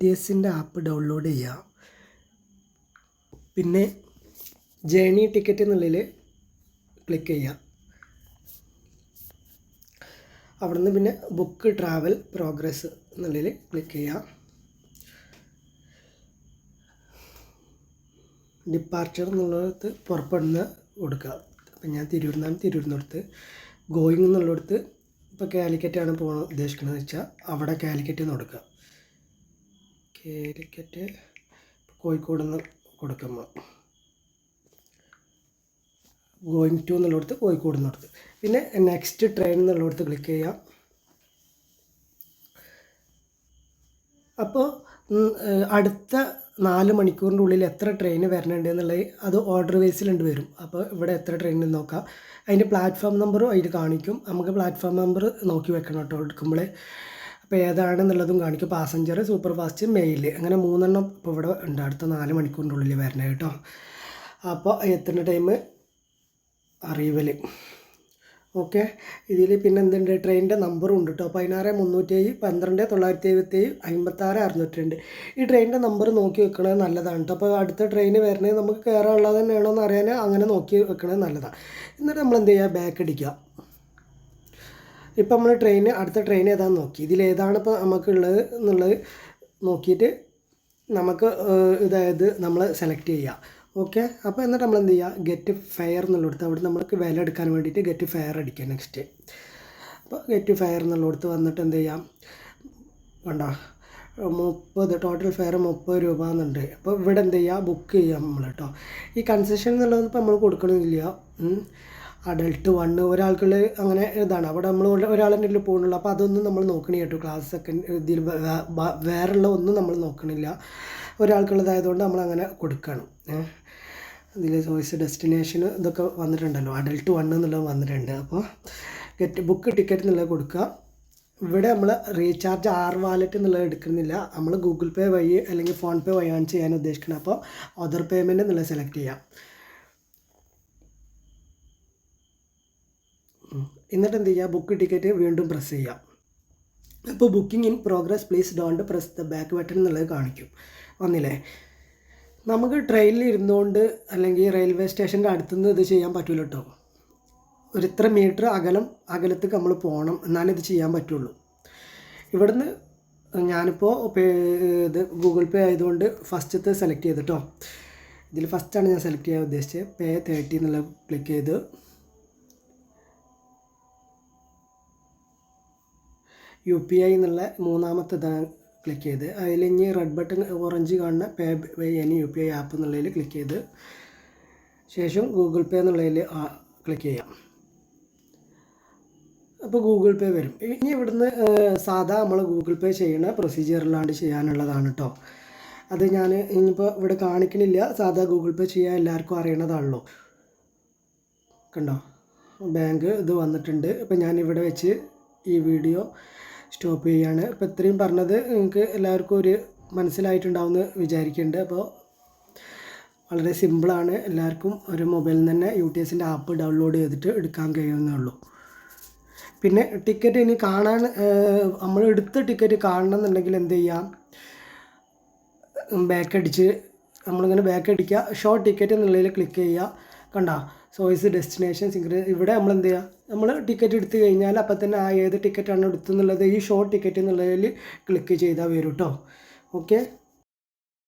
T എസിന്റെ app download ചെയ്യുക പിന്നെ ജേണി ടിക്കറ്റ് എന്നുള്ളതിൽ ക്ലിക്ക് ചെയ്യുക അവിടുന്ന് പിന്നെ ബുക്ക് ട്രാവൽ പ്രോഗ്രസ് എന്നുള്ളതിൽ ക്ലിക്ക് ചെയ്യുക ഡിപ്പാർച്ചർ എന്നുള്ളിടത്ത് പുറപ്പെടുന്ന കൊടുക്കുക. അപ്പം ഞാൻ തിരുവനന്തപുരം തിരുവനന്തപുരത്ത് ഗോയിങ് എന്നുള്ളിടത്ത് ഇപ്പോൾ കാലിക്കറ്റാണ് പോകാൻ ഉദ്ദേശിക്കുന്നത് വെച്ചാൽ അവിടെ കാലിക്കറ്റ് കൊടുക്കുക. കാലിക്കറ്റ് കോഴിക്കോട് നിന്ന് കൊടുക്കുമ്പ ഗോയിങ് ടു എന്നുള്ളടത്ത് കോഴിക്കോട് നിന്നടുത്ത് പിന്നെ നെക്സ്റ്റ് ട്രെയിൻ എന്നുള്ളടത്ത് ക്ലിക്ക് ചെയ്യാം. അപ്പോൾ അടുത്ത നാല് മണിക്കൂറിന്റെ ഉള്ളിൽ എത്ര ട്രെയിൻ വരണുണ്ട് എന്നുള്ളത് അത് ഓർഡർ ബേസിലുണ്ട് വരും. അപ്പോൾ ഇവിടെ എത്ര ട്രെയിൻ നോക്കാം. അതിന്റെ പ്ലാറ്റ്ഫോം നമ്പറും അതിൽ കാണിക്കും. നമുക്ക് പ്ലാറ്റ്ഫോം നമ്പർ നോക്കി വെക്കണം കേട്ടോ. എടുക്കുമ്പോൾ അപ്പോൾ ഏതാണെന്നുള്ളതും കാണിക്കും. പാസഞ്ചർ സൂപ്പർ ഫാസ്റ്റ് മെയിൽ അങ്ങനെ മൂന്നെണ്ണം ഇപ്പോൾ ഇവിടെ ഉണ്ട്. അടുത്ത നാല് മണിക്കൂറിന്റെ ഉള്ളിൽ വരണേ കേട്ടോ. അപ്പോൾ എത്തുന്ന ടൈം അറിയവൽ ഓക്കെ ഇതിൽ പിന്നെ എന്തുണ്ട്? ട്രെയിനിന്റെ നമ്പറും ഉണ്ട് കേട്ടോ. പതിനാറ് മുന്നൂറ്റേഴ് പന്ത്രണ്ട് തൊള്ളായിരത്തി എഴുപത്തേഴ് അമ്പത്താറ് അറുന്നൂറ്റി രണ്ട് ഈ ട്രെയിനിന്റെ നമ്പർ നോക്കി വെക്കണത് നല്ലതാണ് കേട്ടോ. അപ്പോൾ അടുത്ത ട്രെയിൻ വരണേ നമുക്ക് കയറാനുള്ളത് തന്നെയാണോ എന്ന് അറിയാൻ അങ്ങനെ നോക്കി വെക്കണത് നല്ലതാണ് എന്നിട്ട് നമ്മൾ എന്ത് ചെയ്യുക ബാക്ക് അടിക്കുക ഇപ്പം നമ്മൾ ട്രെയിൻ അടുത്ത ട്രെയിൻ ഏതാണെന്ന് നോക്കി. ഇതിൽ ഏതാണ് ഇപ്പോൾ നമുക്കുള്ളത് എന്നുള്ളത് നോക്കിയിട്ട് നമുക്ക് ഇതായത് നമ്മൾ സെലക്ട് ചെയ്യുക ഓക്കെ അപ്പോൾ എന്നിട്ട് നമ്മൾ എന്ത് ചെയ്യുക ഗെറ്റ് ഫെയർ എന്നുള്ളിടത്ത് അവിടെ നമുക്ക് വില എടുക്കാൻ വേണ്ടിയിട്ട് ഗെറ്റ് ഫെയർ അടിക്കുക നെക്സ്റ്റ് അപ്പോൾ ഗെറ്റ് ഫെയർ എന്നുള്ളിടത്ത് വന്നിട്ട് എന്ത് ചെയ്യാം? വേണ്ട മുപ്പത് ടോട്ടൽ ഫെയർ മുപ്പത് രൂപ എന്നുണ്ട് അപ്പോൾ ഇവിടെ എന്ത് ചെയ്യുക ബുക്ക് ചെയ്യാം നമ്മൾ കേട്ടോ ഈ കൺസെഷൻ എന്നുള്ളത് ഇപ്പോൾ നമ്മൾ കൊടുക്കണമെന്നില്ല അഡൾട്ട് വണ്ണ് ഒരാൾക്കുള്ള അങ്ങനെ ഇതാണ്. അവിടെ നമ്മൾ ഉള്ളിൽ പോകുന്നുള്ളൂ അപ്പോൾ അതൊന്നും നമ്മൾ നോക്കണേ കേട്ടോ. ക്ലാസ് സെക്കൻഡ് ഇതിൽ വേറെയുള്ള ഒന്നും നമ്മൾ നോക്കണില്ല. ഒരാൾക്കുള്ളതായതുകൊണ്ട് നമ്മൾ അങ്ങനെ കൊടുക്കണം. ഇതിൽ ചോയ്സ് ഡെസ്റ്റിനേഷൻ ഇതൊക്കെ വന്നിട്ടുണ്ടല്ലോ. അഡൾട്ട് വൺ എന്നുള്ളത് വന്നിട്ടുണ്ട്. അപ്പോൾ ഗെറ്റ് ബുക്ക് ടിക്കറ്റ് എന്നുള്ളത് കൊടുക്കുക. ഇവിടെ നമ്മൾ റീചാർജ് ആർ വാലറ്റ് എന്നുള്ളത് എടുക്കുന്നില്ല. നമ്മൾ ഗൂഗിൾ പേ വഴി അല്ലെങ്കിൽ ഫോൺ പേ വഴിയാണ് ചെയ്യാൻ ഉദ്ദേശിക്കുന്നത് അപ്പോൾ അതർ പേയ്മെന്റ് എന്നുള്ളത് സെലക്ട് ചെയ്യാം. എന്നിട്ട് എന്ത് ചെയ്യുക ബുക്ക് ടിക്കറ്റ് വീണ്ടും പ്രസ് ചെയ്യാം. അപ്പോൾ booking in progress please don't press the back button എന്നുള്ളത് കാണിക്കും. വന്നില്ലേ? നമുക്ക് ട്രെയിനിൽ ഇരുന്നുകൊണ്ട് അല്ലെങ്കിൽ റെയിൽവേ സ്റ്റേഷന്റെ അടുത്തുനിന്ന് ഇത് ചെയ്യാൻ പറ്റില്ല കേട്ടോ ഒരു ഇത്ര മീറ്റർ അകലം അകലത്തേക്ക് നമ്മൾ പോകണം എന്നാലേ ഇത് ചെയ്യാൻ പറ്റുള്ളൂ. ഇവിടുന്ന് ഞാനിപ്പോൾ ഇത് ഗൂഗിൾ പേ ആയതുകൊണ്ട് ഫസ്റ്റത്തെ സെലക്ട് ചെയ്തിട്ടോ. ഇതിൽ ഫസ്റ്റാണ് ഞാൻ സെലക്ട് ചെയ്യാൻ ഉദ്ദേശിച്ചത്. പേ തേർട്ടി എന്നുള്ളത് ക്ലിക്ക് ചെയ്ത് യു പി ഐ എന്നുള്ള മൂന്നാമത്തെ ഇതാണ് ക്ലിക്ക് ചെയ്ത്. അതിൽ ഇനി റെഡ് ബട്ടൺ ഓറഞ്ച് കാണുന്ന pay by any U P I app എന്നുള്ളതിൽ ക്ലിക്ക് ചെയ്ത്. ശേഷം ഗൂഗിൾ പേ എന്നുള്ളതിൽ ക്ലിക്ക് ചെയ്യാം. അപ്പോൾ ഗൂഗിൾ പേ വരും. ഇനി ഇവിടുന്ന് സാധാ നമ്മൾ ഗൂഗിൾ പേ ചെയ്യണ പ്രൊസീജിയറിലാണ്ട് ചെയ്യാനുള്ളതാണ് കേട്ടോ അത് ഞാൻ ഇനിയിപ്പോൾ ഇവിടെ കാണിക്കണില്ല. സാധാ ഗൂഗിൾ പേ ചെയ്യാൻ എല്ലാവർക്കും അറിയണതാണല്ലോ. കണ്ടോ? ബാങ്ക് ഇത് വന്നിട്ടുണ്ട്. അപ്പോൾ ഞാനിവിടെ വെച്ച് ഈ വീഡിയോ സ്റ്റോപ്പ് ചെയ്യുകയാണ് അപ്പോൾ ഇത്രയും പറഞ്ഞത് നിങ്ങൾക്ക് എല്ലാവർക്കും ഒരു മനസ്സിലായിട്ടുണ്ടാവുമെന്ന് വിചാരിക്കുന്നുണ്ട്. അപ്പോൾ വളരെ സിമ്പിളാണ് എല്ലാവർക്കും ഒരു മൊബൈലിൽ തന്നെ യു ടി എസിന്റെ ആപ്പ് ഡൗൺലോഡ് ചെയ്തിട്ട് എടുക്കാൻ കഴിയുന്നേ പിന്നെ ടിക്കറ്റ് ഇനി കാണാൻ നമ്മൾ എടുത്ത ടിക്കറ്റ് കാണണം എന്നുണ്ടെങ്കിൽ എന്ത് ചെയ്യാം? ബാക്ക് അടിച്ച് നമ്മളിങ്ങനെ ബാക്ക് അടിക്കുക. ഷോർട്ട് ടിക്കറ്റ് എന്നുള്ളതിൽ ക്ലിക്ക് ചെയ്യുക. കണ്ട? ചോയ്സ് ഡെസ്റ്റിനേഷൻ സിംഗിൾ ഇവിടെ നമ്മൾ എന്ത് ചെയ്യുക നമ്മൾ ടിക്കറ്റ് എടുത്തു കഴിഞ്ഞാൽ അപ്പം തന്നെ ആ ഏത് ടിക്കറ്റാണ് എടുത്തെന്നുള്ളത് ഈ ഷോർട്ട് ടിക്കറ്റ് എന്നുള്ളതിൽ ക്ലിക്ക് ചെയ്താൽ വരും കേട്ടോ ഓക്കെ